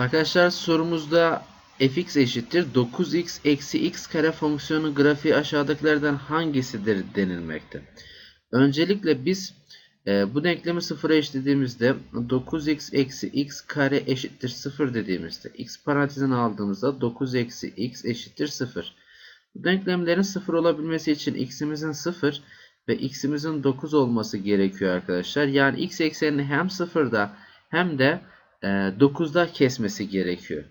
Arkadaşlar sorumuzda fx eşittir 9x eksi x kare fonksiyonu grafiği aşağıdakilerden hangisidir denilmekte. Öncelikle biz e, bu denklemi sıfıra eşitlediğimizde 9x eksi x kare eşittir 0 dediğimizde x parantezine aldığımızda 9 eksi x eşittir 0. Bu denklemlerin 0 olabilmesi için x'imizin 0 ve x'imizin 9 olması gerekiyor arkadaşlar. Yani x eksenini hem 0'da hem de 9'da e, kesmesi gerekiyor.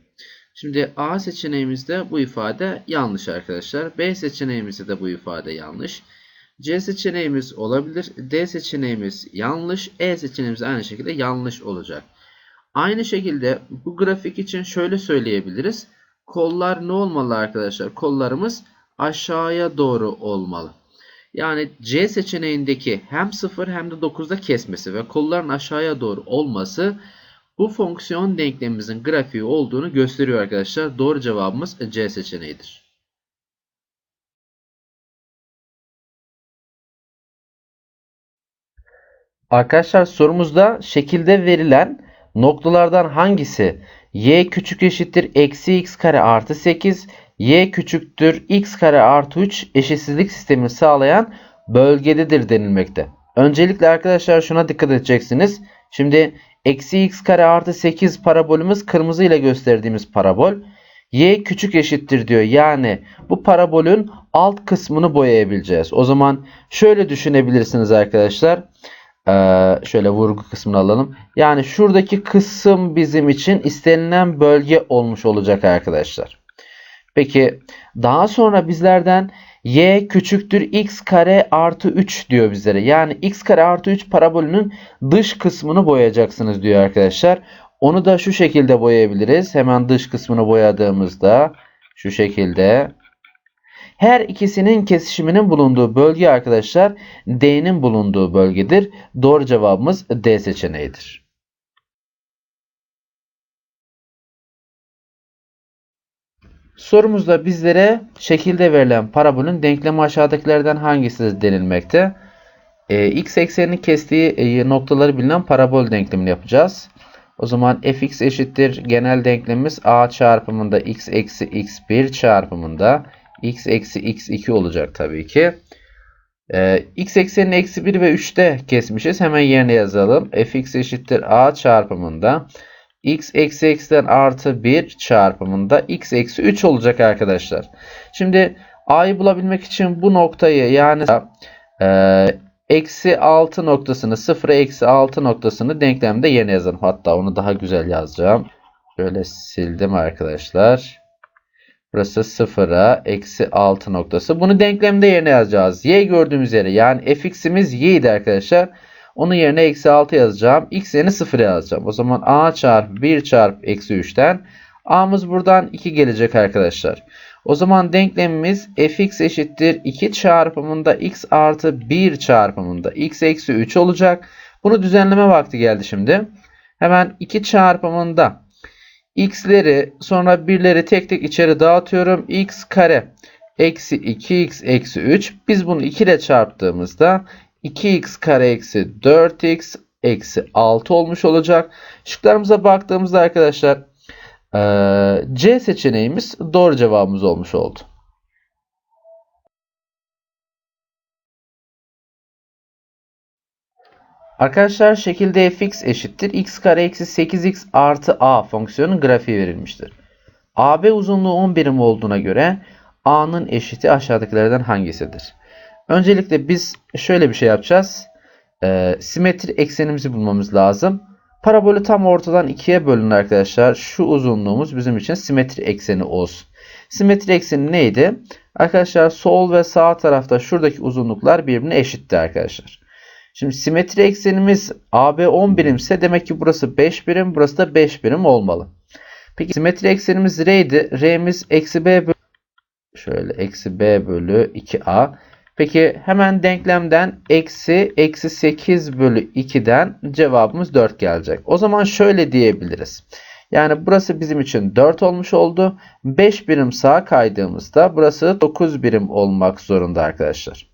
Şimdi A seçeneğimizde bu ifade yanlış arkadaşlar. B seçeneğimizde de bu ifade yanlış. C seçeneğimiz olabilir. D seçeneğimiz yanlış. E seçeneğimiz aynı şekilde yanlış olacak. Aynı şekilde bu grafik için şöyle söyleyebiliriz. Kollar ne olmalı arkadaşlar? Kollarımız aşağıya doğru olmalı. Yani C seçeneğindeki hem 0 hem de 9'da kesmesi ve kolların aşağıya doğru olması bu fonksiyon denklemimizin grafiği olduğunu gösteriyor arkadaşlar. Doğru cevabımız C seçeneğidir. Arkadaşlar sorumuzda şekilde verilen noktalardan hangisi y küçük eşittir eksi x kare artı 8 y küçüktür x kare artı 3 eşitsizlik sistemini sağlayan bölgededir denilmekte. Öncelikle arkadaşlar şuna dikkat edeceksiniz. Şimdi eksi x kare artı 8 parabolümüz kırmızı ile gösterdiğimiz parabol. y küçük eşittir diyor. Yani bu parabolün alt kısmını boyayabileceğiz. O zaman şöyle düşünebilirsiniz arkadaşlar. Ee, şöyle vurgu kısmını alalım. Yani şuradaki kısım bizim için istenilen bölge olmuş olacak arkadaşlar. Peki daha sonra bizlerden y küçüktür x kare artı 3 diyor bizlere. Yani x kare artı 3 parabolünün dış kısmını boyayacaksınız diyor arkadaşlar. Onu da şu şekilde boyayabiliriz. Hemen dış kısmını boyadığımızda şu şekilde. Her ikisinin kesişiminin bulunduğu bölge arkadaşlar D'nin bulunduğu bölgedir. Doğru cevabımız D seçeneğidir. Sorumuzda bizlere şekilde verilen parabolün denklemi aşağıdakilerden hangisidir denilmekte. Ee, x eksenini kestiği e, noktaları bilinen parabol denklemini yapacağız. O zaman fx eşittir genel denklemimiz a çarpımında x eksi x1 çarpımında x eksi x2 olacak tabii ki. Ee, x eksenini eksi 1 ve 3'te kesmişiz. Hemen yerine yazalım. fx eşittir a çarpımında x eksi x'den artı 1 çarpımında x eksi 3 olacak arkadaşlar. Şimdi a'yı bulabilmek için bu noktayı yani e, eksi 6 noktasını 0'a eksi 6 noktasını denklemde yerine yazalım. Hatta onu daha güzel yazacağım. Şöyle sildim arkadaşlar. Burası 0'a eksi 6 noktası. Bunu denklemde yerine yazacağız. Y gördüğümüz yere yani fx'imiz y idi arkadaşlar. Onun yerine eksi 6 yazacağım. X yerine 0 yazacağım. O zaman a çarpı 1 çarpı eksi 3'ten a'mız buradan 2 gelecek arkadaşlar. O zaman denklemimiz fx eşittir 2 çarpımında x artı 1 çarpımında x eksi 3 olacak. Bunu düzenleme vakti geldi şimdi. Hemen 2 çarpımında x'leri sonra birleri tek tek içeri dağıtıyorum. x kare eksi 2x eksi 3. Biz bunu 2 ile çarptığımızda 2x kare eksi 4x eksi 6 olmuş olacak. Şıklarımıza baktığımızda arkadaşlar C seçeneğimiz doğru cevabımız olmuş oldu. Arkadaşlar şekilde fx eşittir x kare eksi 8x artı a fonksiyonun grafiği verilmiştir. AB uzunluğu 10 birim olduğuna göre a'nın eşiti aşağıdakilerden hangisidir? Öncelikle biz şöyle bir şey yapacağız. E, simetri eksenimizi bulmamız lazım. Parabolü tam ortadan ikiye bölün arkadaşlar. Şu uzunluğumuz bizim için simetri ekseni olsun. Simetri ekseni neydi? Arkadaşlar sol ve sağ tarafta şuradaki uzunluklar birbirine eşitti arkadaşlar. Şimdi simetri eksenimiz AB 10 birimse demek ki burası 5 birim, burası da 5 birim olmalı. Peki simetri eksenimiz R'ydi. R'miz eksi B bölü şöyle eksi B bölü 2A. Peki hemen denklemden eksi eksi 8 bölü 2'den cevabımız 4 gelecek. O zaman şöyle diyebiliriz. Yani burası bizim için 4 olmuş oldu. 5 birim sağa kaydığımızda burası 9 birim olmak zorunda arkadaşlar.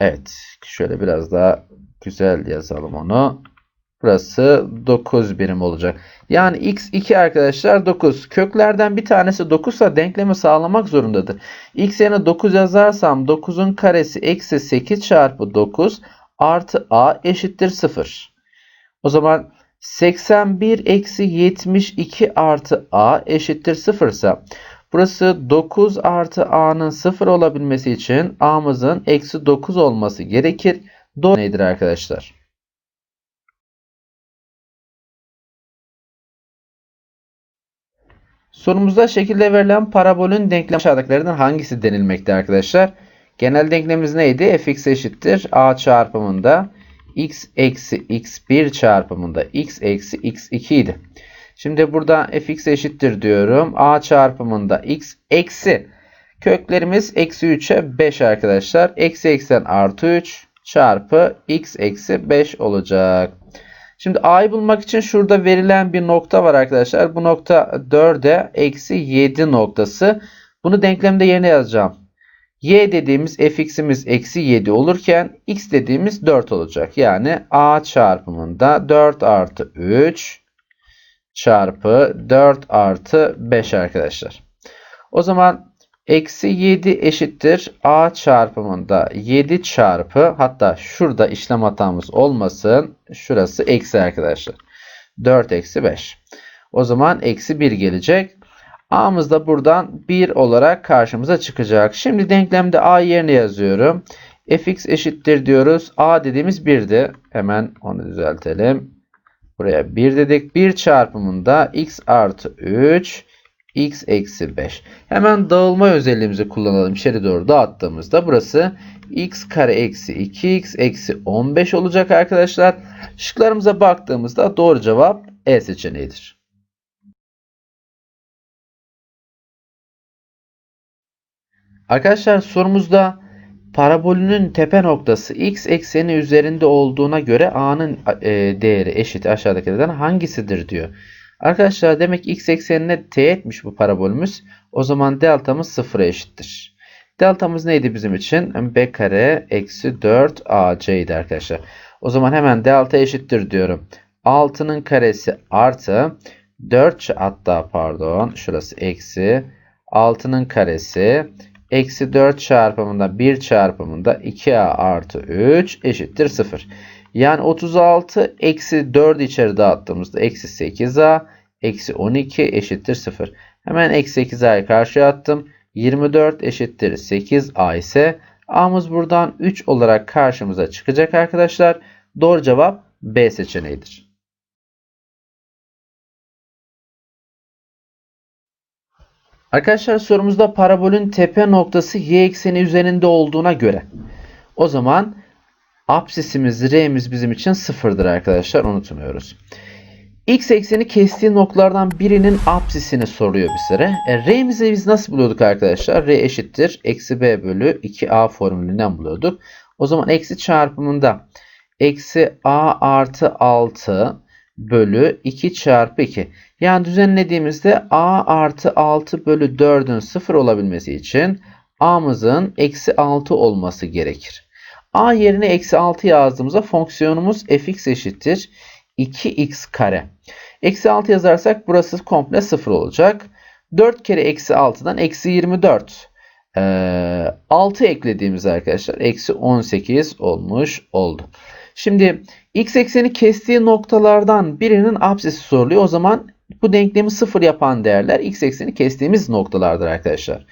Evet. Şöyle biraz daha güzel yazalım onu. Burası 9 birim olacak. Yani x2 arkadaşlar 9. Köklerden bir tanesi 9 ise denklemi sağlamak zorundadır. x yerine 9 yazarsam 9'un karesi eksi 8 çarpı 9 artı a eşittir 0. O zaman 81 eksi 72 artı a eşittir 0 ise burası 9 artı a'nın 0 olabilmesi için a'mızın eksi 9 olması gerekir. Doğru nedir arkadaşlar? Sorumuzda şekilde verilen parabolün denklemi aşağıdakilerden hangisi denilmekte arkadaşlar? Genel denklemimiz neydi? fx eşittir a çarpımında x eksi x1 çarpımında x eksi x2 idi. Şimdi burada fx eşittir diyorum. a çarpımında x eksi köklerimiz eksi 3'e 5 arkadaşlar. Eksi eksen artı 3 çarpı x eksi 5 olacak. Şimdi a'yı bulmak için şurada verilen bir nokta var arkadaşlar. Bu nokta 4'e eksi 7 noktası. Bunu denklemde yerine yazacağım. y dediğimiz fx'imiz eksi 7 olurken x dediğimiz 4 olacak. Yani a çarpımında 4 artı 3 çarpı 4 artı 5 arkadaşlar. O zaman Eksi 7 eşittir a çarpımında 7 çarpı hatta şurada işlem hatamız olmasın. Şurası eksi arkadaşlar. 4 eksi 5. O zaman eksi 1 gelecek. A'mız da buradan 1 olarak karşımıza çıkacak. Şimdi denklemde A yerine yazıyorum. fx eşittir diyoruz. A dediğimiz 1'di. Hemen onu düzeltelim. Buraya 1 dedik. 1 çarpımında x artı 3 x eksi 5. Hemen dağılma özelliğimizi kullanalım. İçeri doğru dağıttığımızda burası x kare eksi 2x eksi 15 olacak arkadaşlar. Şıklarımıza baktığımızda doğru cevap E seçeneğidir. Arkadaşlar sorumuzda parabolünün tepe noktası x ekseni üzerinde olduğuna göre a'nın e, değeri eşit aşağıdakilerden hangisidir diyor. Arkadaşlar demek x eksenine teğetmiş bu parabolümüz. O zaman deltamız sıfıra eşittir. Deltamız neydi bizim için? b kare eksi 4 ac idi arkadaşlar. O zaman hemen delta eşittir diyorum. 6'nın karesi artı 4 hatta pardon şurası eksi 6'nın karesi eksi 4 çarpımında 1 çarpımında 2a artı 3 eşittir 0. Yani 36 eksi 4 içeri dağıttığımızda eksi 8a eksi 12 eşittir 0. Hemen eksi 8a'yı karşıya attım. 24 eşittir 8a ise a'mız buradan 3 olarak karşımıza çıkacak arkadaşlar. Doğru cevap B seçeneğidir. Arkadaşlar sorumuzda parabolün tepe noktası y ekseni üzerinde olduğuna göre o zaman Absisimiz R'miz bizim için sıfırdır arkadaşlar. Unutmuyoruz. X ekseni kestiği noktalardan birinin absisini soruyor bir süre. E, R'mizi biz nasıl buluyorduk arkadaşlar? R eşittir. Eksi B bölü 2A formülünden buluyorduk. O zaman eksi çarpımında eksi A artı 6 bölü 2 çarpı 2. Yani düzenlediğimizde A artı 6 bölü 4'ün 0 olabilmesi için A'mızın eksi 6 olması gerekir. A yerine eksi 6 yazdığımızda fonksiyonumuz fx eşittir 2x kare. Eksi 6 yazarsak burası komple 0 olacak. 4 kere eksi 6'dan eksi 24. Ee, 6 eklediğimiz arkadaşlar eksi 18 olmuş oldu. Şimdi x ekseni kestiği noktalardan birinin apsisi soruluyor. O zaman bu denklemi 0 yapan değerler x ekseni kestiğimiz noktalardır arkadaşlar.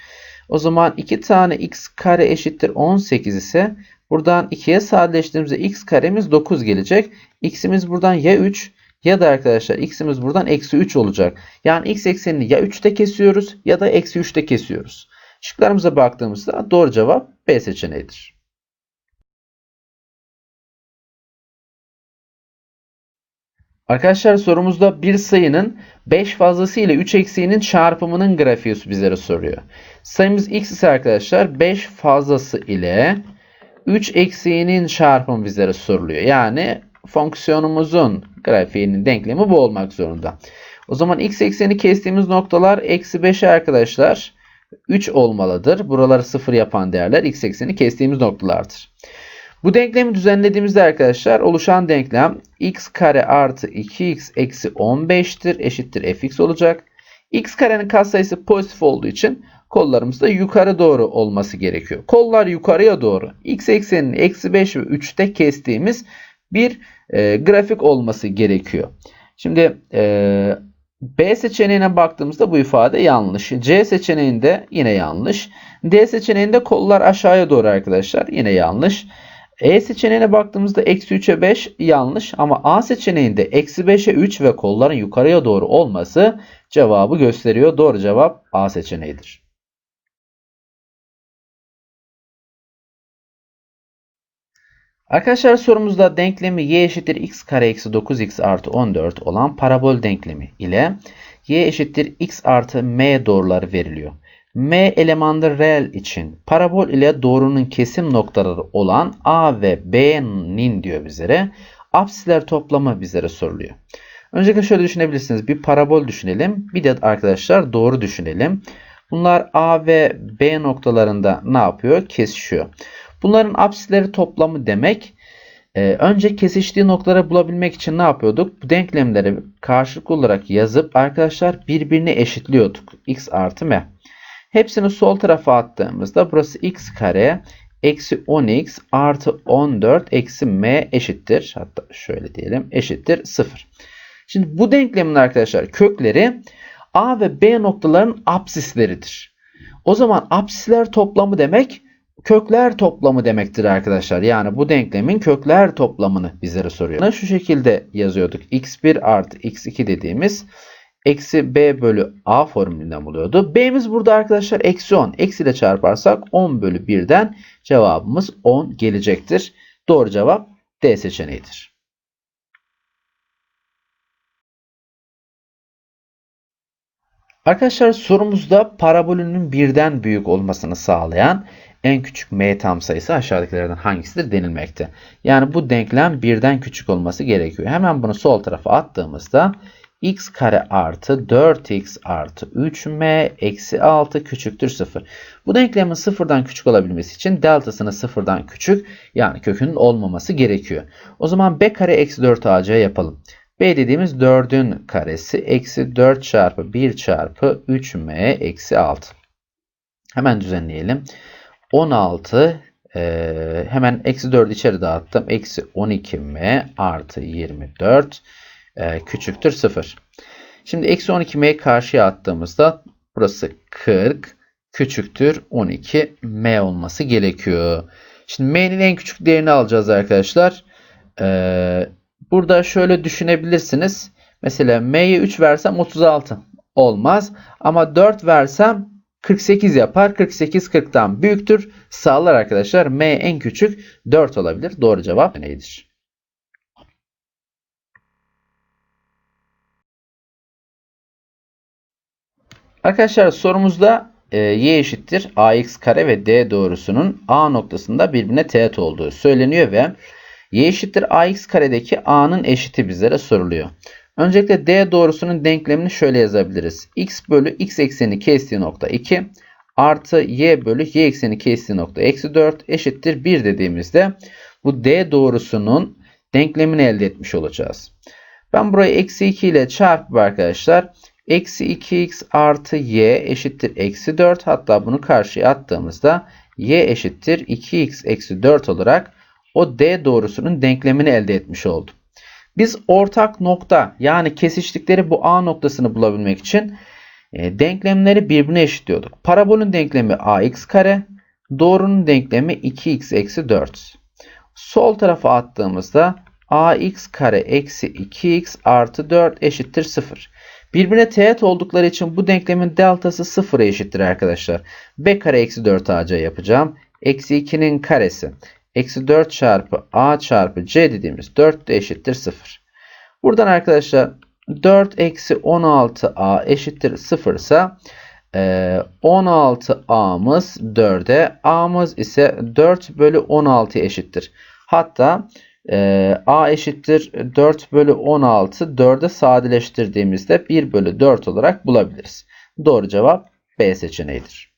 O zaman 2 tane x kare eşittir 18 ise Buradan 2'ye sadeleştirdiğimizde x karemiz 9 gelecek. x'imiz buradan ya 3 ya da arkadaşlar x'imiz buradan eksi 3 olacak. Yani x eksenini ya 3'te kesiyoruz ya da eksi 3'te kesiyoruz. Şıklarımıza baktığımızda doğru cevap B seçeneğidir. Arkadaşlar sorumuzda bir sayının 5 fazlası ile 3 eksiğinin çarpımının grafiği bizlere soruyor. Sayımız x ise arkadaşlar 5 fazlası ile 3 eksiğinin çarpımı bizlere soruluyor. Yani fonksiyonumuzun grafiğinin denklemi bu olmak zorunda. O zaman x ekseni kestiğimiz noktalar eksi 5'e arkadaşlar 3 olmalıdır. Buraları 0 yapan değerler x ekseni kestiğimiz noktalardır. Bu denklemi düzenlediğimizde arkadaşlar oluşan denklem x kare artı 2x eksi 15'tir eşittir fx olacak. x karenin katsayısı pozitif olduğu için kollarımız da yukarı doğru olması gerekiyor. Kollar yukarıya doğru x eksenini eksi 5 ve 3'te kestiğimiz bir e, grafik olması gerekiyor. Şimdi e, B seçeneğine baktığımızda bu ifade yanlış. C seçeneğinde yine yanlış. D seçeneğinde kollar aşağıya doğru arkadaşlar yine yanlış. E seçeneğine baktığımızda eksi 3'e 5 yanlış ama A seçeneğinde eksi 5'e 3 ve kolların yukarıya doğru olması cevabı gösteriyor. Doğru cevap A seçeneğidir. Arkadaşlar sorumuzda denklemi y eşittir x kare eksi 9x artı 14 olan parabol denklemi ile y eşittir x artı m doğruları veriliyor. m elemanlı reel için parabol ile doğrunun kesim noktaları olan a ve b'nin diyor bizlere apsisler toplamı bizlere soruluyor. Öncelikle şöyle düşünebilirsiniz. Bir parabol düşünelim. Bir de arkadaşlar doğru düşünelim. Bunlar a ve b noktalarında ne yapıyor? Kesişiyor. Bunların apsisleri toplamı demek. Ee, önce kesiştiği noktaları bulabilmek için ne yapıyorduk? Bu denklemleri karşılıklı olarak yazıp arkadaşlar birbirine eşitliyorduk. x artı m. Hepsini sol tarafa attığımızda burası x kare eksi 10x artı 14 eksi m eşittir. Hatta şöyle diyelim eşittir 0. Şimdi bu denklemin arkadaşlar kökleri a ve b noktaların apsisleridir. O zaman apsisler toplamı demek kökler toplamı demektir arkadaşlar. Yani bu denklemin kökler toplamını bizlere soruyor. Şu şekilde yazıyorduk. x1 artı x2 dediğimiz eksi b bölü a formülünden buluyordu. b'miz burada arkadaşlar eksi 10. Eksi ile çarparsak 10 bölü 1'den cevabımız 10 gelecektir. Doğru cevap D seçeneğidir. Arkadaşlar sorumuzda parabolünün birden büyük olmasını sağlayan en küçük m tam sayısı aşağıdakilerden hangisidir denilmekte. Yani bu denklem birden küçük olması gerekiyor. Hemen bunu sol tarafa attığımızda x kare artı 4x artı 3m eksi 6 küçüktür 0. Bu denklemin sıfırdan küçük olabilmesi için deltasını sıfırdan küçük yani kökünün olmaması gerekiyor. O zaman b kare eksi 4ac yapalım. b dediğimiz 4'ün karesi eksi 4 çarpı 1 çarpı 3m eksi 6. Hemen düzenleyelim. 16 e, hemen eksi 4 içeri dağıttım. Eksi 12m artı 24 e, küçüktür 0. Şimdi eksi 12m'yi karşıya attığımızda burası 40 küçüktür 12m olması gerekiyor. Şimdi m'nin en küçük değerini alacağız arkadaşlar. Ee, burada şöyle düşünebilirsiniz. Mesela m'ye 3 versem 36 olmaz. Ama 4 versem 48 yapar. 48 40'tan büyüktür. Sağlar arkadaşlar. M en küçük 4 olabilir. Doğru cevap nedir? Arkadaşlar sorumuzda e, y eşittir ax kare ve d doğrusunun a noktasında birbirine teğet olduğu söyleniyor ve y eşittir ax karedeki a'nın eşiti bizlere soruluyor. Öncelikle d doğrusunun denklemini şöyle yazabiliriz. x bölü x ekseni kestiği nokta 2 artı y bölü y ekseni kestiği nokta eksi 4 eşittir 1 dediğimizde bu d doğrusunun denklemini elde etmiş olacağız. Ben burayı eksi 2 ile çarpıp arkadaşlar eksi 2x artı y eşittir eksi 4 hatta bunu karşıya attığımızda y eşittir 2x eksi 4 olarak o d doğrusunun denklemini elde etmiş oldum. Biz ortak nokta yani kesiştikleri bu A noktasını bulabilmek için e, denklemleri birbirine eşitliyorduk. Parabolün denklemi ax kare, doğrunun denklemi 2x eksi 4. Sol tarafa attığımızda ax kare eksi 2x artı 4 eşittir 0. Birbirine teğet oldukları için bu denklemin deltası 0'a eşittir arkadaşlar. b kare eksi 4 ac yapacağım. Eksi 2'nin karesi. Eksi 4 çarpı a çarpı c dediğimiz 4 de eşittir 0. Buradan arkadaşlar 4 eksi 16a eşittir 0 ise 16a'mız 4'e a'mız ise 4 bölü 16 eşittir. Hatta e, a eşittir 4 bölü 16 4'e sadeleştirdiğimizde 1 bölü 4 olarak bulabiliriz. Doğru cevap B seçeneğidir.